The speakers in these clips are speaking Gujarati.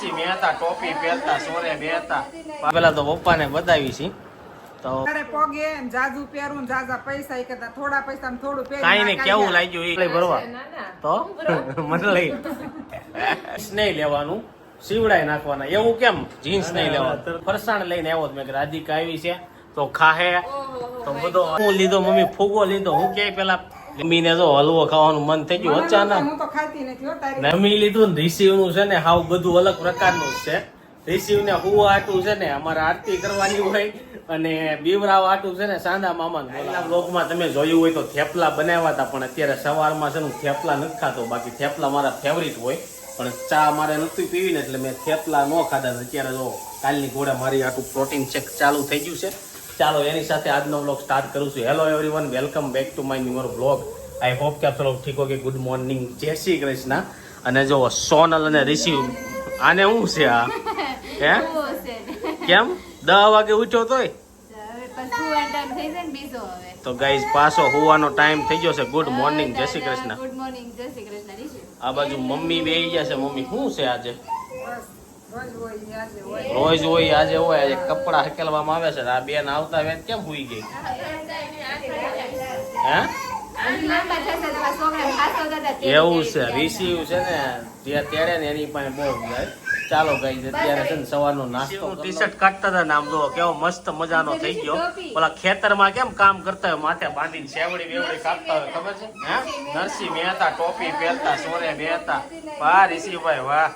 નરસિંહ મહેતા ટોપી પહેરતા સોરે બેહતા. પેલા તો પપ્પાને બતાવી છે. તો પોગે જાજુ પહેરું ને જાજા પૈસા એ કરતા થોડા પૈસા થોડું પહેરી કાંઈ કેવું લાગ્યું એ લઈ ભરવા. તો? મને લઈ નહીં લેવાનું. સીવડાઈ નાખવાના. એવું કેમ? જીન્સ નહીં લેવાનું. ફરસાણ લઈને આવ્યો મેં રાધિકા આવી છે. તો ખાહે. તો બધો હું લીધો મમ્મી ફૂગો લીધો. હું કે પેલા મમ્મીને જો હલવો ખાવાનું મન થઈ ગયું અચાનક. હું તો ખાતી નથી હો તારી. નમી લીધું ને રિસીવનું છે ને હાવ બધું અલગ પ્રકારનું છે. રિસીવ ને હું આટું છે ને અમારે આરતી કરવાની હોય અને બીવરાવ આટું છે ને સાંદા મામા પહેલા બ્લોગમાં તમે જોયું હોય તો થેપલા બનાવ્યા હતા પણ અત્યારે સવારમાં છે ને થેપલા નથી ખાતો. બાકી થેપલા મારા ફેવરિટ હોય. પણ ચા મારે નથી પીવી ને એટલે મેં થેપલા ન ખાધા. અત્યારે જો કાલની ઘોડા મારી આટલું પ્રોટીન ચેક ચાલુ થઈ ગયું છે. ચાલો એની સાથે આજનો બ્લોગ સ્ટાર્ટ કરું છું. Hello everyone welcome back to my newer blog I hope કે આપ સૌ ઠીક ઓકે ગુડ મોર્નિંગ જય શ્રી કૃષ્ણ. અને જો સોનલ અને ઋષિ. આને શું છે આ? હે? કેમ? દસ વાગે ઉઠ્યો તોય? તો ગાઈઝ પાછો હોવાનો ટાઈમ થઈ ગયો છે. ગુડ મોર્નિંગ જય શ્રી કૃષ્ણ. ગુડ મોર્નિંગ જય શ્રી કૃષ્ણ આ બાજુ મમ્મી બેહી ગયા છે. મમ્મી શું છે આજે? બસ. રોજ હોય આજે હોય. આજે કપડા હકેલવામાં આવે છે આ બેન આવતા વેત કેમ હુઈ ગઈ? હે? એવું છે રિસીવ છે ને જે ત્યારે ને એની પાસે બહુ જાય. ચાલો ગઈ અત્યારે છે ને સવારનો નાસ્તો ટી શર્ટ કાઢતા હતા ને આમ જો કેવો મસ્ત મજાનો થઈ ગયો. ઓલા ખેતરમાં કેમ કામ કરતા હોય માથે બાંધીને સેવડી બેવડી કાપતા હોય ખબર છે? હે? નરસિંહ મહેતા ટોપી પહેરતા સોરે બેહતા વાહ ઋષિભાઈ વાહ.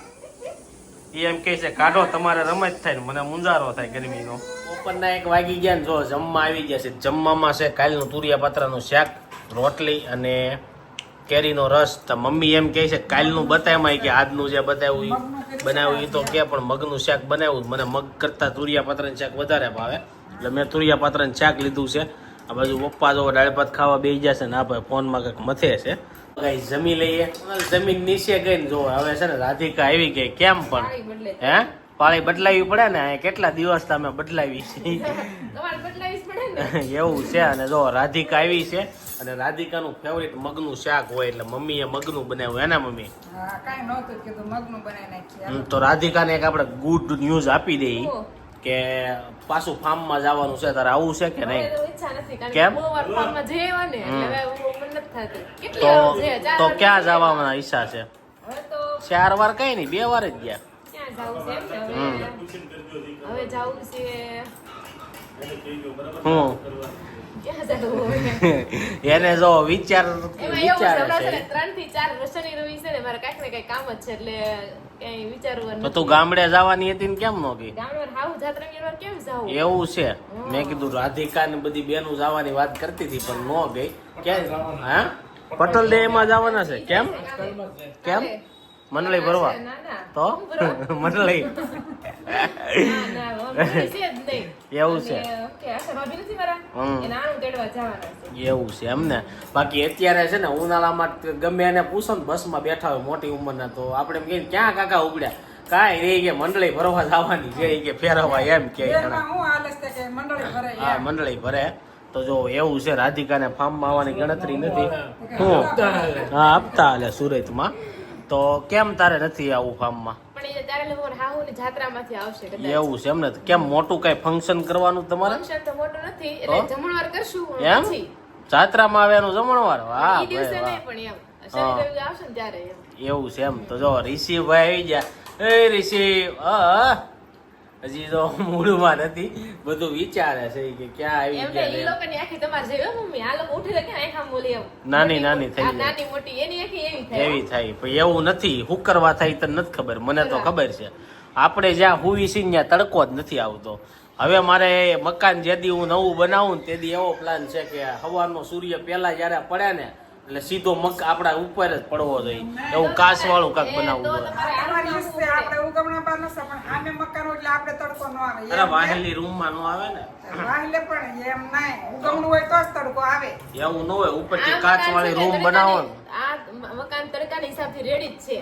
ઈ એમ કહે છે, કાઢો, તમારે રમત થાય ને મને મુંજારો થાય ગરમીનો. બપોરના એક વાગી ગયા ને જો જમવા આવી ગયા છે. જમવામાં છે કાલનું તુરિયા પાત્રાનું શાક, રોટલી અને કેરીનો રસ. તો મમ્મી એમ કહે છે, કાલનું બતાવ્યું કે આજનું જે બતાવ્યું બનાવ્યું એ તો કે, પણ મગનું શાક બનાવ્યું. મને મગ કરતાં તુરિયા પાત્રાનું શાક વધારે ભાવે. એટલે મેં તુરિયા પાત્રાનું શાક લીધું છે. આ બાજુ પપ્પા જો દાળ ભાત ખાવા બેસી જશે ને, આ ભાઈ ફોનમાં કંઈક મથે છે. ગાઈસ જમી લઈએ? જમીન નીચે ગઈને જો હવે છે ને રાધિકા આવી ગઈ કેમ પણ? હે? પાળી બદલાવી પડે ને કેટલા દિવસ તમે બદલાવી છે? એવું છે અને જો રાધિકા આવી છે અને રાધિકાનું ફેવરિટ મગનું શાક હોય એટલે મમ્મીએ મગનું બનાવ્યું એના મમ્મી? તો રાધિકાને એક આપણે ગુડ ન્યૂઝ આપી દઈએ? કે પાછું ફાર્મમાં જવાનું છે તારે આવું છે કે નહીં? કેમ? તો તો ક્યાં જવાના ઈચ્છા છે? ચાર વાર કઈ નહીં બે વાર જ ગયા. હવે? હવે જાવું છે. હું? એને જો વિચાર વિચાર છે ત્રણથી ચાર શનિ રવિ છે ને મારે કાંઈક ને કાંઈક કામ જ છે એટલે કઈ વિચારવું તો તું ગામડે જવાની હતી ને કેમ નો ગઈ? ગામડે હાવ જાત્રા કેમ જાવ એવું છે. મેં કીધું રાધિકા ને બધી બેનો જવાની વાત કરતી હતી પણ નો ગઈ. ક્યાં હા? પટલ ડે માં જવાના છે. કેમ? કેમ? મંડળી ભરવા. ના ના તો? મંડળી ના ના ભાભી છે જ નહીં. એવું છે. એવું છે એમને બાકી અત્યારે છે ને ઉનાળામાં ગમે એને પૂછો ને બસમાં બેઠા હોય મોટી ઉંમરના તો આપણે એમ કહીએ ક્યાં કાકા ઉગડ્યા? કાંઈ રે કે મંડળી ભરવા જવાની છે કે ફેરવવા એમ કે. હા મંડળી ભરે તો જો એવું છે રાધિકાને ફાર્મમાં આવવાની ગણતરી નથી. હું? હા આપતા હાલે સુરતમાં. તો કેમ તારે નથી આવું ફાર્મમાં એવું છે એમ ને? કેમ મોટું કઈ ફંક્શન કરવાનું તમારે? એમ? જાત્રામાં આવ્યાનું જમણવાર? વાહ હા. એવું છે એમ. તો જો ઋષિભાઈ આવી ગયા. એ ઋષિ અ, હજી તો મૂળમાં નથી. બધું વિચારે છે કે ક્યાં આવી એમ ને ગયા ઈ ને. લોકોની આખી તમાર જેવી હો મમ્મી આ લોકો ઉઠી કે આખા બોલી એમ નાની નાની થઈ જાય. નાની મોટી એની આખી એવી થાય. એવી થાય. પણ એવું નથી. હું કરવા થાય તને નથી ખબર. મને તો ખબર છે. આપણે જ્યાં હુવી છીએ ત્યાં તડકો જ નથી આવતો. હવે મારે મકાન જે દી હું નવું બનાવું ને તે દી એવો પ્લાન છે કે સવારનો સૂર્ય પહેલા જ્યારે પડે ને એટલે સીધો મક આપણા ઉપર જ પડવો જોઈએ. એવું કાચ વાળું કાક બનાવવું છે, આપણે ઉગમણા પણ મકાન એટલે આપણે તડકો ન આવે. અરે એમ વાહેલી રૂમમાં નો આવે ને? વાहिले પણ એમ નાય. ઉગમણું હોય તો જ તડકો આવે. એવું ન હોય ઉપરથી આ કાચ મકાન વાળી છે રૂમ બનાવો આ મકાન તડકાના હિસાબથી રેડી જ છે.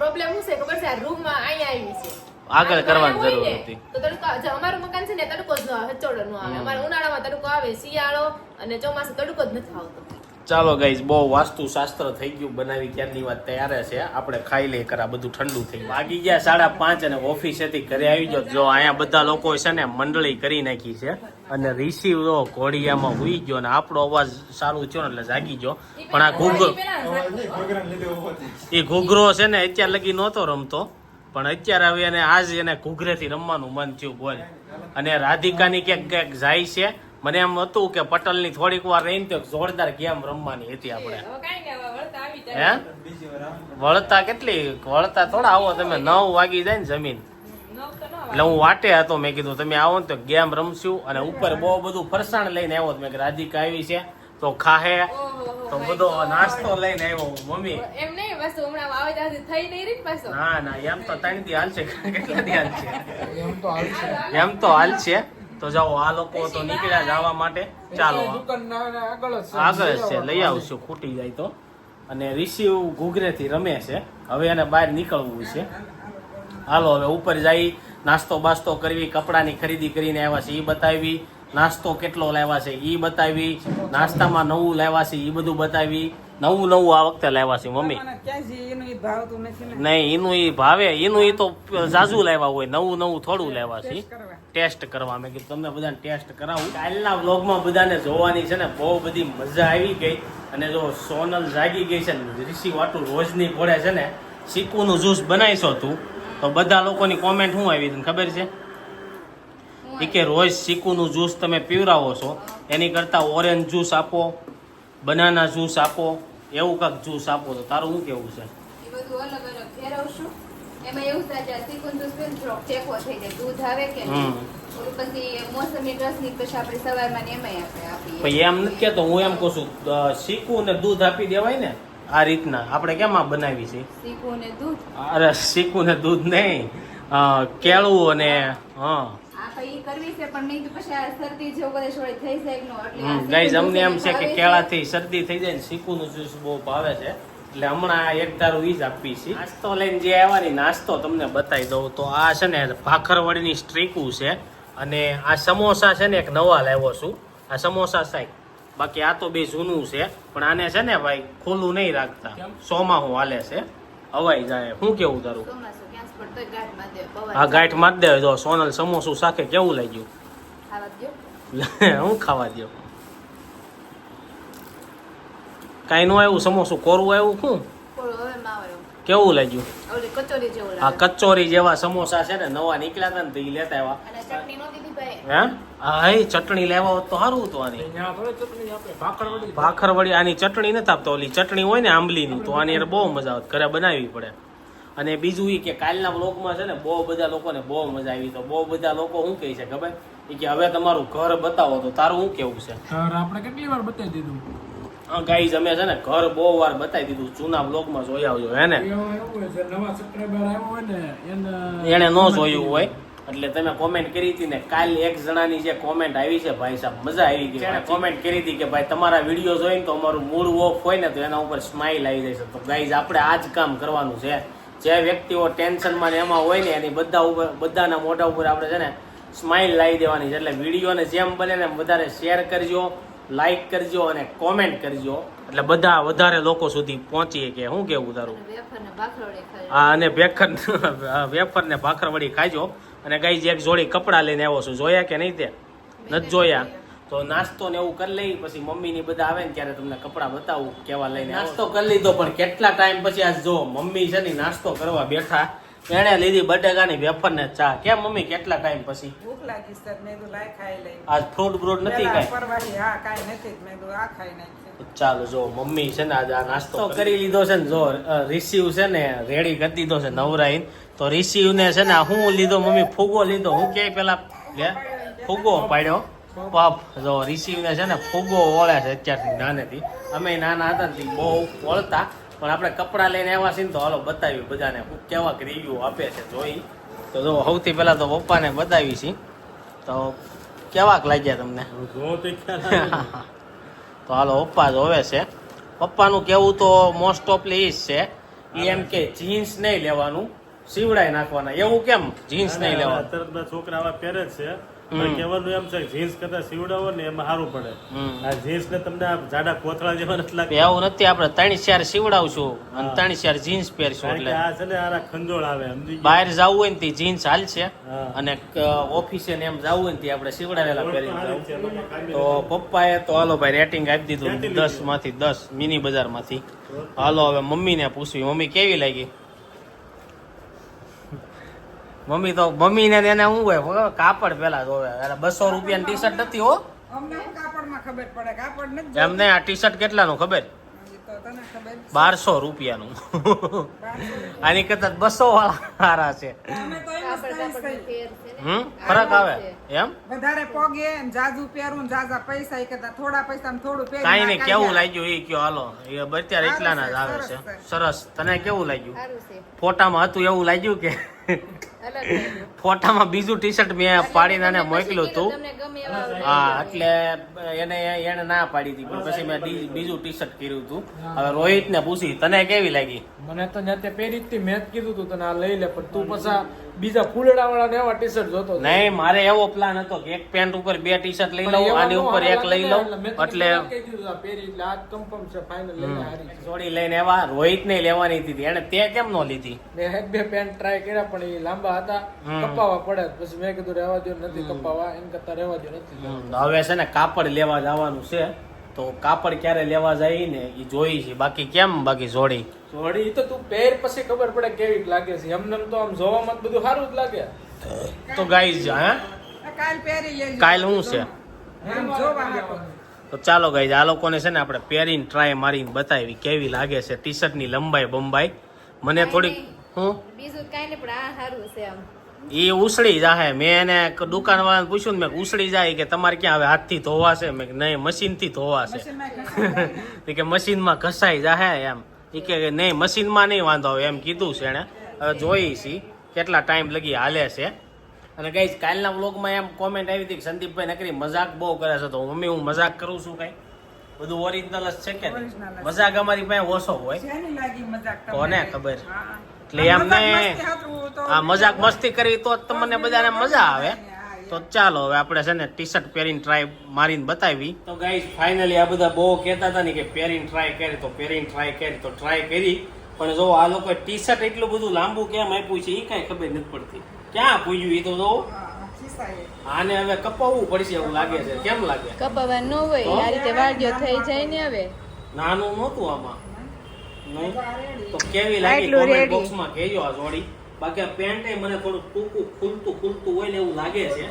પ્રોબ્લેમ શું છે ખબર છે? આ રૂમમાં અહીંયા આવી છે. આગળ કરવાની જરૂર હતી. તો તડકો અમારું મકાન છે ને તડકો જ ન આવે હચોડો ન આવે. અમારે ઉનાળામાં તડકો આવે શિયાળો અને ચોમાસું તડકો જ નથી આવતો. ચાલો ગાઈઝ બહુ વાસ્તુ શાસ્ત્ર થઈ ગયું બનાવી ક્યારની વાત તૈયાર છે. આપણે ખાઈ લઈએ કરા બધું ઠંડુ થઈ ગયું. વાગી ગયા સાડા પાંચ અને ઓફિસેથી ઘરે આવી ગયો. જો અહીંયા બધા લોકો છે ને મંડળી કરી નાખી છે. અને રિસીવ તો ઘોડિયામાં હુઈ ગયો અને આપણો અવાજ સારું થયો ને એટલે જાગી ગયો. પણ આ ઘૂઘરો એ ઘૂઘરો છે ને અત્યાર લગી નહોતો રમતો. પણ અત્યારે હવે એને આજ એને ઘૂઘરેથી રમવાનું મન થયું બોલ. અને રાધિકાની ક્યાંક ક્યાંક જાય છે. મને એમ હતું કે પટલની થોડીક વાર રહીને તો જોરદાર ગેમ રમવાની હતી આપણે. હે? વળતા કેટલી? વળતા થોડા આવો તમે નવ વાગી જાય ને જમીન. એટલે હું વાટે હતો મેં કીધું તમે આવો ને તો ગેમ રમશું. અને ઉપર બહુ બધું ફરસાણ લઈને આવ્યો તો મેં કે રાધિકા આવી છે તો ખાહે. તો બધો નાસ્તો લઈને આવ્યો મમ્મી. એમ નહીં બસ હમણાં આવે ત્યાંથી થઈ નહીં રહી પાછો. ના ના એમ તો ત્રણ દી હાલશે કેટલા દી હાલશે? એમ તો હાલશે. તો જાઓ આ લોકો તો નીકળ્યા જવા માટે. ચાલો આગળ છે. લઈ આવશું ખૂટી જાય તો. અને રિસીવ ઘૂઘરેથી રમે છે. હવે એને બહાર નીકળવું છે. હાલો હવે ઉપર જઈ નાસ્તો બાસ્તો કરવી કપડાની ખરીદી કરીને આવ્યા છે. એ બતાવી નાસ્તો કેટલો લાવ્યા છે. એ બતાવી નાસ્તામાં નવું લાવ્યા છે. એ બધું બતાવી. નવું નવું આ વખતે લાવ્યા છે મમ્મી. નહીં એનું એ ભાવે એનું એ તો ઝાઝુ લાવ્યા હોય નવું નવું થોડું લાવ્યા છે. ટેસ્ટ કરવા મેં કીધું તમને બધાને ટેસ્ટ કરાવું. કાલના વ્લોગમાં બધાને જોવાની છે ને બહુ બધી મજા આવી ગઈ. અને જો સોનલ જાગી ગઈ છે ને ઋષિ વાટું રોજની ભોળે છે ને સીકુનું જ્યુસ બનાવીશો તું તો બધા લોકોની કોમેન્ટ શું આવી તને ખબર છે? એ કે રોજ સીકુનું જ્યુસ તમે પીવરાવો છો. એની કરતાં ઓરેન્જ જ્યુસ આપો. બનાના જ્યુસ આપો એવું કાંઈક જ્યુસ આપો તો તારું શું કેવું છે? એ બધું અલગ અલગ ફેરવશું. એમાં એવું થાય છે સિકુન દુશ્મન થોડોક ટેકો થઈ જાય દૂધ આવે કે નહીં હમ. ઓલું પછી મોસમી રસની પછી આપણે સવારમાં એમાંય આપણે આપીએ. એમ નથી કેતો હું એમ કહું છું શીખવું ને દૂધ આપી દેવાય ને આ રીતના. આપણે કેમ આ બનાવી છે? શીખવું ને દૂધ. અરે શીખવું ને દૂધ નહીં. કેળવું અને હા. ગાઈઝ અમને એમ છે કે કેળાથી શરદી થઈ જાય ને શીકુનું જ્યુસ બહુ ભાવે છે. એટલે હમણાં એક તારું ઈ જ આપી છે. નાસ્તો લઈને જે આવવાની નાસ્તો તમને બતાવી દઉં. તો આ છે ને ભાખરવડીની સ્ટ્રીકું છે. અને આ સમોસા છે ને એક નવા લાવ્યો છું. આ સમોસા સાહેબ બાકી આ તો બે જૂનું છે. પણ આને છે ને ભાઈ ખુલ્લું નહીં રાખતા. સોમાં હું હાલે છે. અવાઈ જાય. હું કેવું તારું? દે ગાંઠ મારી દે જો સોનલ સમોસું સાથે કેવું લાગ્યું? હું ખાવા દો કાંઈ નું આવ્યું? સમોસું કોરું આવ્યું શું. કેવું લાગ્યું? હા કચોરી જેવું આ લાગે કચોરી જેવા સમોસા છે ને નવા નીકળ્યા હતા ને તો એ લેતા આવ્યા. હે? હા એ ચટણી લેવા હોત તો સારું હતું આની. ભાખરવડી. આની ચટણી નથી આપતો. ઓલી ચટણી હોય ને આંબલીની તો આની બહુ મજા આવે. ઘરે બનાવવી પડે. અને બીજું એ કે કાલના બ્લોગમાં છે ને બહુ બધા લોકોને બહુ મજા આવી. તો બહુ બધા લોકો શું કહે છે ખબર? એ કે હવે તમારું ઘર બતાવો તો તારું શું કેવું છે? ઘર આપણે કેટલી વાર બતાવી દીધું? ગાઈઝ અમે છે ને ઘર બહુ વાર બતાવી દીધું. જૂના બ્લોગમાં જોઈ આવજો હે ને? એવું એવું હોય છે. નવા સબસ્ક્રાઈબર આવ્યો હોય ને એને ન જોયું હોય. એટલે તમે કોમેન્ટ કરી હતી ને કાલ એક જણાની જે કોમેન્ટ આવી છે ભાઈ સાહેબ મજા આવી ગઈ એને કોમેન્ટ કરી હતી કે ભાઈ તમારા વીડિયો જોઈને તો અમારું મૂડ ઓફ હોય ને તો એના ઉપર સ્માઇલ આવી જાય છે તો ગાઈઝ આપણે આ જ કામ કરવાનું છે. જે વ્યક્તિઓ ટેન્શનમાં ને એમાં હોય ને એની બધા ઉપર બધાના મોઢા ઉપર આપણે છે ને સ્માઇલ લાવી દેવાની છે. એટલે વિડીયોને જેમ બને ને વધારે શેર કરજો લાઈક કરજો અને કોમેન્ટ કરજો. એટલે બધા વધારે લોકો સુધી પહોંચીએ કે શું કેવું તારું? હા અને વેફર વેફર ને ભાખરવડી ખાજો. અને ગઈ એક જોડી કપડાં લઈને આવ્યો છું. જોયા કે નહીં તે? નથી જોયા. તો નાસ્તો ને એવું કરી લઈ પછી મમ્મી ની બધા આવે ને ત્યારે તમને કપડાં બતાવું કેવા લઈને નાસ્તો કરી લીધો પણ કેટલા ટાઈમ પછી આજ જો મમ્મી છે ને નાસ્તો કરવા બેઠા એણે લીધી બટેકાની વેફર ને ચા. કેમ મમ્મી કેટલા ટાઈમ પછી? ભૂખ લાગી સર મેં તો લાઈ ખાઈ લઈ આજ ફ્રૂટ બ્રૂટ નથી કાઈ? પરવાડી હા કાઈ નથી મેં તો આ ખાઈ નાખ્યું ચાલો જો મમ્મી છે ને આજે આ નાસ્તો કરી લીધો છે ને જો રિસીવ છે ને રેડી કરી દીધો છે નવરાઈન. તો રિસીવ ને છે ને હું લીધો મમ્મી ફુગો લીધો. હું કે પેલા ફુગો પાડ્યો. પપ જો રિસીવ છે ને ફૂગો ઓળે છે અત્યારથી નાનેથી. અમે નાના હતા ને બહુ ઓળતા પણ આપણે કપડાં લઈને આવ્યા છીએ ને તો હાલો બતાવ્યું બધાને. હું કેવાક રિવ્યુ આપે છે જોઈ. તો જો સૌથી પહેલા તો પપ્પાને બતાવી છીએ તો કેવાક લાગ્યા તમને? તો હાલો પપ્પા જોવે છે. પપ્પાનું કેવું તો મોસ્ટ ઓફલી એ જ છે. એમ કે જીન્સ નહીં લેવાનું સીવડાઈ નાખવાના. એવું કેમ? જીન્સ નહીં લેવા અત્યારના છોકરા આવા પહેરે જ છે. કહેવાનું એમ છે જીન્સ કરતા સીવડાવો ને એમાં સારું પડે. આ જીન્સ ને તમને જાડા કોથળા જેવા નથી લાગે એવું નથી આપણે ત્રણ ચાર સીવડાવશું અને ત્રણ ચાર જીન્સ પહેરશું એટલે. આ છે ને આના ખંજોળ આવે બહાર જવું હોય ને તે જીન્સ હાલશે. અને ઓફિસે ને એમ જવું હોય ને તે આપણે સીવડાવેલા પહેરી તો પપ્પાએ તો હાલો ભાઈ રેટિંગ આપી દીધું દસમાંથી દસ મિની બજારમાંથી હાલો હવે મમ્મીને પૂછવી મમ્મી કેવી લાગી? મમ્મી તો મમ્મી ને એને શું હોય કાપડ પેલા જોવે એટલે બસો રૂપિયાની ટી શર્ટ નથી હો. અમને હું કાપડમાં ખબર પડે કાપડ નથી એમને આ ટી શર્ટ કેટલાનું ખબર? જોતું. તો તને ખબર બારસો રૂપિયાનું. આની કરતા બસો વાળા સારા છે. ને. હમ? ફરક આવે. એમ? વધારે પગે ને જાજુ પહેરું ને જાજા પૈસા એ કરતા થોડા પૈસા થોડું પહેરું કાંઈ નહીં કેવું લાગ્યું એ કયો હાલો. એ અત્યારે એટલાના જ આવે છે. સરસ. તને કેવું લાગ્યું? ફોટામાં હતું એવું લાગ્યું કે. ફોટામાં બીજું ટી શર્ટ મેં પાડીને એને મોકલ્યું હતું હા એટલે એને એને ના પાડી હતી. પણ પછી મેં ડી- બીજું ટી શર્ટ કર્યું હતું હવે રોહિત ને પૂછી તને કેવી લાગી? મને તો જાતે પહેરી જ મેં જ કીધું તું તને આ લઈ લે પણ તું પછી બીજા ફૂલડા વાળા ને એવા ટી શર્ટ જોતો નહીં મારે એવો પ્લાન હતો કે એક પેન્ટ ઉપર બે ટી શર્ટ લઈ લઉં આની ઉપર એક લઈ લઉં એટલે આ પહેરી એટલે આ confirm છે ફાઇનલ લઈને જોડી લઈને એવા રોહિત ને લેવાની હતી એને તે કેમ નો લીધી? મેં એક બે પેન્ટ ટ્રાય કર્યા પણ એ લાંબા હતા. કપાવા પડે પછી મેં કીધું રહેવા દો નથી કપાવા. એમ કરતા રહેવા દો નથી હવે છે ને કાપડ લેવા જવાનું છે. તો કાપડ ક્યારે લેવા જાય ને એ જોઈ છે. બાકી કેમ બાકી જોડી? જોડી તો તું પહેર પછી ખબર પડે કેવી લાગે છે. એમને તો આમ જોવામાં બધું સારું જ લાગે. તો ગાઈઝ હે? કાલ પહેરી લેજો. કાલ શું છે? તો ચાલો ગાઈઝ આ લોકોને છે ને આપણે પહેરીને ટ્રાય મારીને બતાવી કેવી લાગે છે. ટી શર્ટની લંબાઈ બંબાઈ. મને થોડીક હું? બીજું કાંઈ નહીં પણ આ સારું છે આમ એ ઉસળી જાહે. મેં એને દુકાન વાળાને પૂછ્યું ને મેં ઉસળી જાય કે તમારે ક્યાં હવે હાથથી ધોવાશે મેં નહીં મશીનથી ધોવાશે કે મશીનમાં ઘસાઈ જાહે એમ. એ કે નહીં મશીનમાં નહીં વાંધો આવે એમ કીધું છે એણે. હવે જોઈ છી કેટલા ટાઈમ લગી હાલે છે. અને કઈ કાલના વ્લોગમાં એમ કોમેન્ટ આવી હતી કે સંદીપભાઈ નકરી મજાક બહુ કરે છે. તો મમ્મી હું મજાક કરું છું કઈ? બધું ઓરિજિનલ જ છે કે નહીં? મજાક અમારી પાસે ઓછો હોય. કોને ખબર? એટલે આ એમને મજાક મસ્તી હાટુ તો આ મજાક મસ્તી કરવી તો જ તમને બધાને મજા આવે. તો ચાલો હવે આપણે છે ને ટી શર્ટ પહેરીને ટ્રાય મારીને બતાવી. તો ગાઈઝ ફાઇનલી આ બધા બહુ કહેતા હતા ને કે પહેરીને ટ્રાય કરી તો પહેરીને ટ્રાય કરી તો ટ્રાય કરી. પણ જો આ લોકો ટી શર્ટ એટલું બધું લાંબુ કેમ આપ્યું છે એ કાંઈ ખબર નથી પડતી. ક્યાં પૂજ્યું એ તો જો? આને હવે કપાવવું પડશે એવું લાગે છે. કેમ લાગે? કપાવા ન હોય આ રીતે વાડ્યો થઈ જાય ને હવે. નાનું નહોતું આમાં. નહીં? તો કેવી લાગી? કોમેન્ટ. બોક્સમાં કહેજો આ જોડી. બાકી આ પેન્ટ મને થોડું ટૂંકું ખુલતું ખુલતું હોય ને એવું લાગે છે.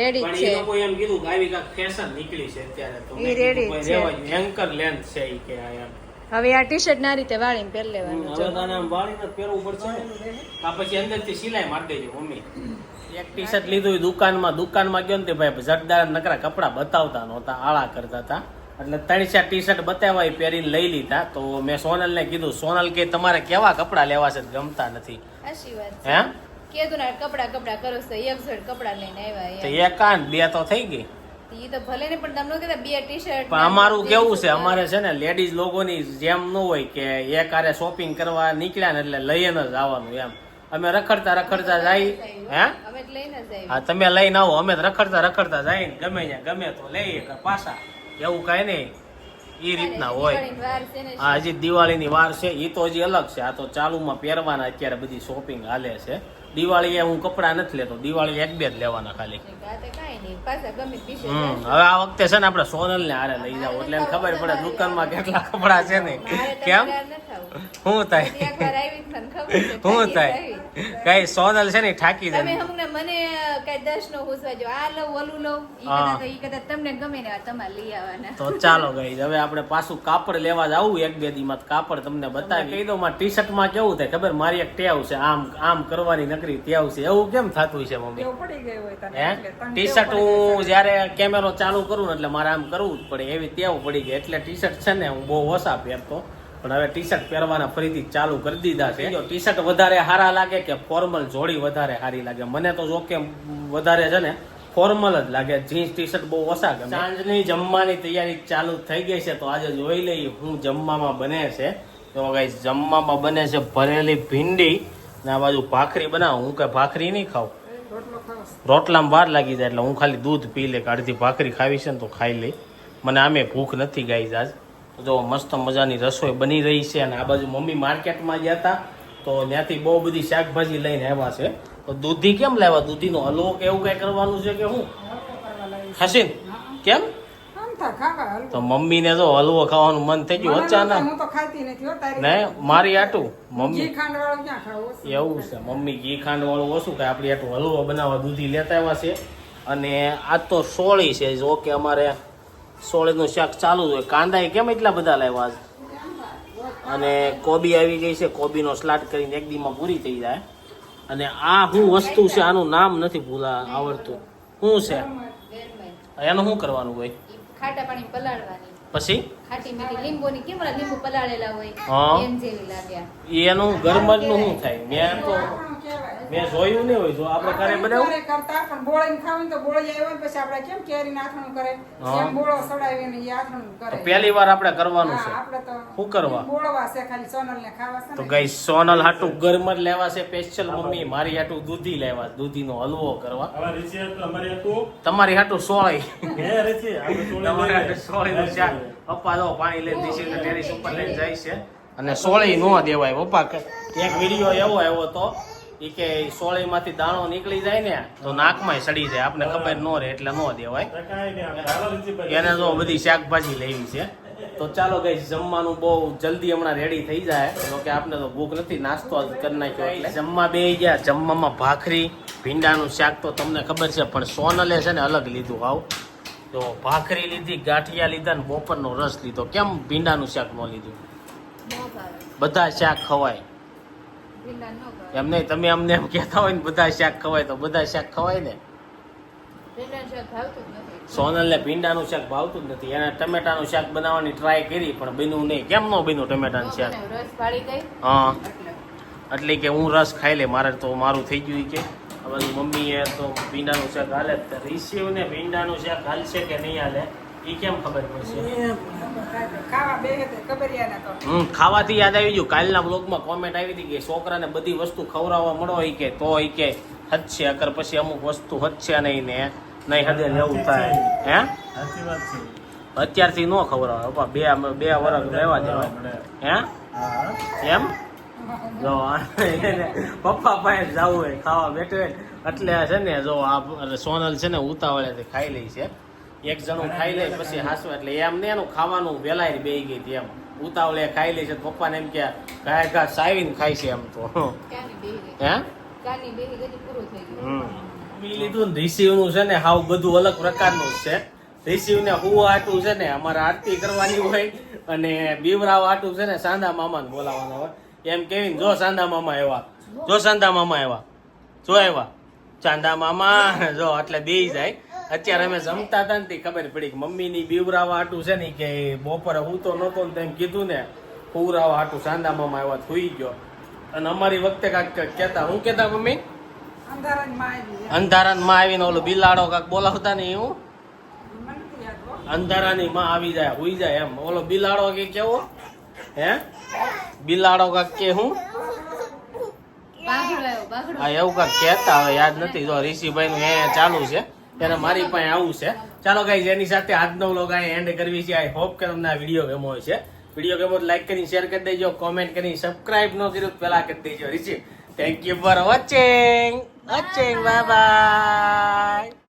રેડી પણ એ લોકો એમ કીધું કે આવી કાંઈક ફેશન નીકળી છે અત્યારે તો. ઈ મેં ready કીધું જ છે. એન્કર લેન્થ છે ઈ કે આ એમ. હવે આ ટી શર્ટ ના રીતે વાળીને પહેરી લેવાનું હવે તને આમ વાળીને પહેરવું પડશે આ પછી અંદરથી સિલાઈ મારી દેજો મમ્મી. એક ટી શર્ટ લીધું ઈ દુકાનમાં. દુકાનમાં ગયો ને તે ભાઈ જટદાર નકરા કપડા બતાવતા નહોતા આળા કરતા હતા. એટલે ત્રણ ચાર ટી શર્ટ બતાવ્યા એ પહેરીને લઈ લીધા. તો મેં સોનલને કીધું સોનલ કે તમારે કેવા કપડા લેવા છે? ગમતા નથી. હે? કીધું ને કપડા કપડા કરો છો. એક જોડ કપડા લઈને આવ્યા તો એમ. એક આન બે તો થઈ ગઈ. એ તો ભલે ને પણ તમને ન કહેતા બે ટી શર્ટ પણ અમારું કેવું છે? અમારે છે ને લેડીઝ લોકોની જેમ ન હોય કે એક આરે શોપિંગ કરવા નીકળ્યા ને એટલે લઈને જ આવવાનું એમ. અમે રખડતા રખડતા જાય હે? હા તમે લઈને આવો અમે તો રખડતા રખડતા જાય ને ગમે ત્યાં ગમે તો લઈએ પાછા. એવું કાંઈ નહીં. એ રીતના હોય. હા હજી દિવાળીની વાર છે એ તો હજી અલગ છે. આ તો ચાલુમાં પહેરવાના અત્યારે બધી શોપિંગ હાલે છે. દિવાળીએ હું કપડાં નથી લેતો દિવાળી એક બે જ લેવાના ખાલી. હમ હવે આ વખતે છે ને આપણે સોનલ ને હારે લઈ જાવ એટલે ખબર પડે દુકાનમાં કેટલા કપડા છે ને. કેમ? શું થાય? શું થાય? કઈ સોનલ છે ને ઠાકી દે. મને કઈ દસ નો પૂછવા જો આ લઉં ઓલું લઉં તમને ગમે ને તમારે લઈ આવવાના. તો ચાલો ગઈ હવે આપણે પાછું કાપડ લેવા જવું એક બે દીમાં કાપડ તમને બતાવી કહી દઉં ટી શર્ટમાં કેવું થાય ખબર? મારી એક ટેવ છે આમ આમ કરવાની નકરી ટેવ છે એવું કેમ થતું છે મમ્મી? પડી ગઈ હોય હે? ટી શર્ટ હું જયારે કેમેરો ચાલુ કરું ને એટલે મારે આમ કરવું જ પડે. એવી ત્યાં પડી ગઈ. એટલે ટી શર્ટ છે ને હું બહુ ઓછા પહેરતો. પણ હવે ટી શર્ટ પહેરવાના ફરીથી ચાલુ કરી દીધા છે. જો ટી શર્ટ વધારે સારા લાગે કે ફોર્મલ જોડી વધારે સારી લાગે? મને તો જો કે વધારે છે ને ફોર્મલ જ લાગે. જીન્સ ટી શર્ટ બહુ ઓછા ગમે. સાંજની જમવાની તૈયારી ચાલુ થઈ ગઈ છે તો આજે જોઈ લઈએ હું જમવામાં બને છે. તો ગાઈસ જમવામાં બને છે ભરેલી ભીંડી. ને આ બાજુ ભાખરી બનાવ. હું કઈ ભાખરી નહીં ખાવ રોટલામાં વાર લાગી જાય એટલે હું ખાલી દૂધ પી લે કે અડધી ભાખરી ખાવી છે ને તો ખાઈ લઈ મને આમે ભૂખ નથી ગાઈ આજ જો મસ્ત મજાની રસોઈ બની રહી છે અને આ બાજુ મમ્મી માર્કેટમાં ગયા હતા તો ત્યાંથી બહુ બધી શાકભાજી લઈને આવ્યા છે. તો દૂધી કેમ લાવ્યા? દૂધીનો હલવો કે એવું કઈ કરવાનું છે કે હું? હસીન કેમ? આમ મમ્મી ને તો મમ્મીને જો હલવો ખાવાનું મન થઈ ગયું અચ્છા અચાનક. હું તો ખાતી નથી હો તારી ને મારી આટું મમ્મી. ઘી ખાંડ વાળું ક્યાં ખાવું એવું છે મમ્મી ઘી ખાંડ વાળું ઓછું કે આપણી આટલું હલવો બનાવવા દૂધી લેતા આવ્યા છે. અને આ તો સોળી છે જો કે અમારે સોળીનું શાક ચાલુ જ હોય. કાંદા એ કેમ એટલા બધા લાવ્યા છે અને કોબી આવી ગઈ છે કોબીનો સ્લાટ કરીને એક દીમાં પૂરી થઈ જાય. અને આ શું વસ્તુ છે આનું નામ નથી ભૂલા આવડતું. શું છે? એનું શું કરવાનું હોય? ઈ ખાટા પાણી પલાળવાની. પછી? ખાટી મીઠી લીંબુની કેમ લીંબુ પલાળેલા હોય? એમ જેવી લાગ્યા એનું ગરમરનું શું થાય? મેં તો મેં જોયું નહીં હોય જો આપણે ઘરે બનાવું. કરતા પણ બોળીને ખાવું તો બોળી આવ્યો ને પછી આપણે કેમ કેરીને આથણું કરે? એમ બોળો સડાવીને એ કરે. પહેલી વાર આપણે કરવાનું છે. આપણે તો શું કરવા? બોળવા છે ખાલી સોનલને ખાવા છે તો ને. ગઈ સોનલ હાટું ગરમર લેવા છે સ્પેશિયલ મમ્મી મારી હાટું દૂધી લેવા દૂધીનો હલવો કરવા. તમારી હાટું સોળી. સોળે તમારી. હાટું શાક. પપ્પા તો પાણી લઈને દીશીને ટેરેસ ઉપર લઈને જાય છે. અને સોળી નો દેવાય પપ્પા એક વીડિયો એવો આવ્યો તો ઈ કે સોળીમાંથી દાણો નીકળી જાય ને તો નાકમાં સડી જાય આપને ખબર ન રહે એટલે ન દેવાય. આપણે. એને જો બધી શાકભાજી લેવી છે. તો ચાલો કઈ જમવાનું બહુ જલ્દી હમણાં રેડી થઈ જાય તો કે આપને તો ભૂખ નથી નાસ્તો કરી નાખ્યો એટલે. જમવા બે ગયા જમવામાં ભાખરી ભીંડાનું શાક તો તમને ખબર છે પણ સોનલે છે ને અલગ લીધું હાવ તો ભાખરી લીધી ગાંઠિયા લીધા ને બપોરનો રસ લીધો. કેમ ભીંડાનું શાક ન લીધું? બધા શાક ખવાય. એમ નહીં તમે અમને એમ કહેતા હોય ને બધા શાક ખવાય તો બધા શાક ખવાય ને? સોનલને ભીંડાનું શાક ભાવતું જ નથી. એને ટમેટાનું શાક બનાવવાની ટ્રાય કરી પણ બન્યું નહીં. કેમ ન બન્યું ટમેટાનું શાક? હા. એટલે કે હું રસ ખાઈ લે મારે તો મારું થઈ ગયું કે. હવે મમ્મીએ તો ભીંડાનું શાક હાલે રિસીવને ભીંડાનું શાક હાલશે કે નહીં હાલે એ કેમ ખબર પડશે? ખાવા બે તે ખબરિયાને તો. હમ ખાવાથી યાદ આવી ગયું. કાલના બ્લોગમાં કોમેન્ટ આવી હતી કે છોકરાને બધી વસ્તુ ખવડાવવા મળો ઈ કે તો એ કે હદશે અગર પછી અમુક વસ્તુ હદશે નહીં ને નહીં હદે લેવું થાય. હે? સાચી વાત છે. અત્યારથી ન ખવડાવે. બે બે વર્ષ રહેવા દેવાય હે. હા. એમ? જો પપ્પા પાસે જવું હોય ખાવા બેઠો હોય. એટલે છે ને જો આ સોનલ છે ને ઉતાવળે ખાઈ લે છે. એક જણું ખાઈ લે પછી હાસવા. એટલે એમ ને એનું ખાવાનું વેલાય બે ગઈ હતી એમ. ઉતાવળે ખાઈ લે છે પપ્પા પપ્પાને એમ કે ઘા ઘા સાવીને ખાય છે એમ તો. હે? લીધું નું છે ને હાવ બધું અલગ પ્રકારનું જ છે. રિસીવ ને હું આટું છે ને અમારે આરતી કરવાની હોય અને બીવરાવ આટું છે ને સાંદા મામા ને બોલાવવાના હોય. એમ કેવી જો સાંદા મામા આવ્યા. જો સાંદા મામા આવ્યા. જો આવ્યા. ચાંદા મામા, જો એટલે બે જાય. અત્યારે અમે જમતા હતા ને ખબર પડી કે મમ્મીની બીવરાવા આટું છે ને કે બપોરે હું તો નહોતો ને તેમ કીધું ને પૂરાવા આટું સાંદા મામા આવ્યા સુઈ ગયો. અને અમારી વખતે કાંઈક કહેતા હું કહેતા મમ્મી? અંધારાની માં આવીને ઓલો બિલાડો કાક બોલાવતા ને એવું. અંધારાની માં આવી જાય, હુઈ જાય એમ. ઓલો બિલાડો કે કેવો? હે? બિલાડો કાક કે હું? આ એવું કાક કહેતા હવે યાદ નથી. જો ઋષિભાઈ નું એ ચાલુ છે. ત્યારે મારી પાસે આવું છે. ચાલો ગાઈઝ એની સાથે આજનો વ્લોગ અહીં એન્ડ કરવી છે. આઈ હોપ કે તમને આ વીડિયો ગમો છે વીડિયો ગમો લાઈક કરીને શેર કરી દેજો કોમેન્ટ કરીને સબસ્ક્રાઇબ ન કર્યું પેલા પહેલા કરી દેજો receive thank you for watching watching bye bye